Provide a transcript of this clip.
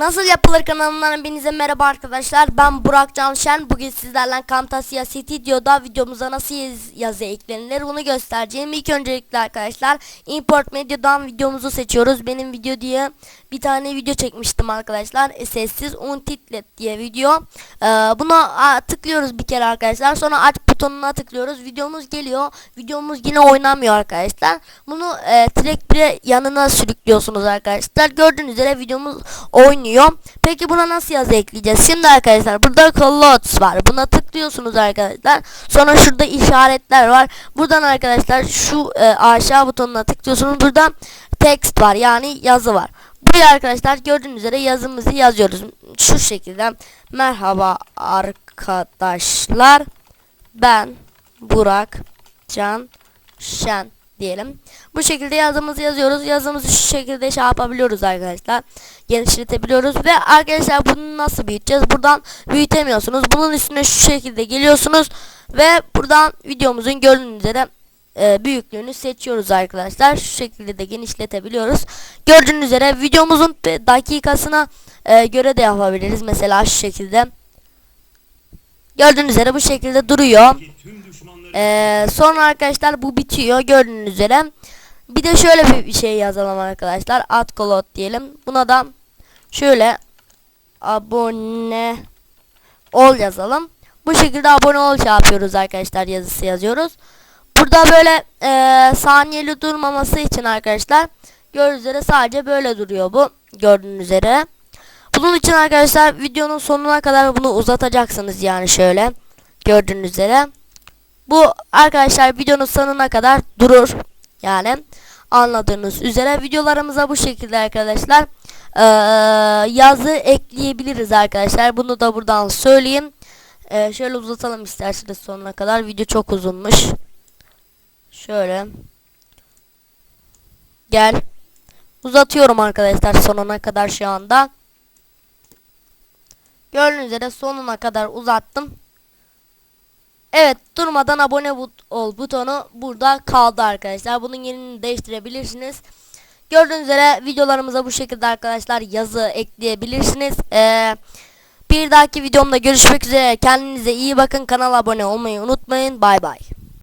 Nasıl yapılır kanalından hepinize merhaba arkadaşlar. Ben Burak Canşen. Bugün sizlerle Camtasia Studio'da videomuza nasıl yaz- yazı eklenilir bunu göstereceğim. İlk öncelikle arkadaşlar Import Media'dan videomuzu seçiyoruz. Benim video diye bir tane video çekmiştim arkadaşlar. Sessiz Untitlet diye video. Ee, buna tıklıyoruz bir kere arkadaşlar. Sonra aç butonuna tıklıyoruz. Videomuz geliyor. Videomuz yine oynamıyor arkadaşlar. Bunu e, direkt bir yanına sürüklüyorsunuz arkadaşlar. Gördüğünüz üzere videomuz oynuyor. Peki buna nasıl yazı ekleyeceğiz? Şimdi arkadaşlar burada Clouds var. Buna tıklıyorsunuz arkadaşlar. Sonra şurada işaretler var. Buradan arkadaşlar şu e, aşağı butonuna tıklıyorsunuz. Burada text var yani yazı var. Buraya arkadaşlar gördüğünüz üzere yazımızı yazıyoruz. Şu şekilde. Merhaba arkadaşlar. Ben Burak Can Şen diyelim. Bu şekilde yazımızı yazıyoruz. Yazımızı şu şekilde şey yapabiliyoruz arkadaşlar. Genişletebiliyoruz ve arkadaşlar bunu nasıl büyüteceğiz? Buradan büyütemiyorsunuz. Bunun üstüne şu şekilde geliyorsunuz ve buradan videomuzun gördüğünüz üzere e, büyüklüğünü seçiyoruz arkadaşlar. Şu şekilde de genişletebiliyoruz. Gördüğünüz üzere videomuzun de- dakikasına e, göre de yapabiliriz. Mesela şu şekilde. Gördüğünüz üzere bu şekilde duruyor. Ee, sonra arkadaşlar bu bitiyor gördüğünüz üzere. Bir de şöyle bir- şey yazalım arkadaşlar. Adcolot diyelim. Buna da şöyle abone ol yazalım. Bu şekilde abone ol şey yapıyoruz arkadaşlar yazısı yazıyoruz. Burada böyle eee saniyeli durmaması için arkadaşlar gördüğünüz üzere sadece böyle duruyor bu gördüğünüz üzere. Bunun için arkadaşlar videonun sonuna kadar bunu uzatacaksınız yani şöyle gördüğünüz üzere. Bu arkadaşlar videonun sonuna kadar durur. Yani anladığınız üzere videolarımıza bu şekilde arkadaşlar eee, yazı ekleyebiliriz arkadaşlar. Bunu da buradan söyleyeyim. Eee, şöyle uzatalım isterseniz sonuna kadar. Video çok uzunmuş. Şöyle. Gel. Uzatıyorum arkadaşlar sonuna kadar şu anda. Gördüğünüz üzere sonuna kadar uzattım. Evet durmadan abone but- ol butonu burada kaldı arkadaşlar. Bunun yerini değiştirebilirsiniz. Gördüğünüz üzere videolarımıza bu şekilde arkadaşlar yazı ekleyebilirsiniz. Ee, bir dahaki videomda görüşmek üzere. Kendinize iyi bakın. Kanala abone olmayı unutmayın. Bay bay.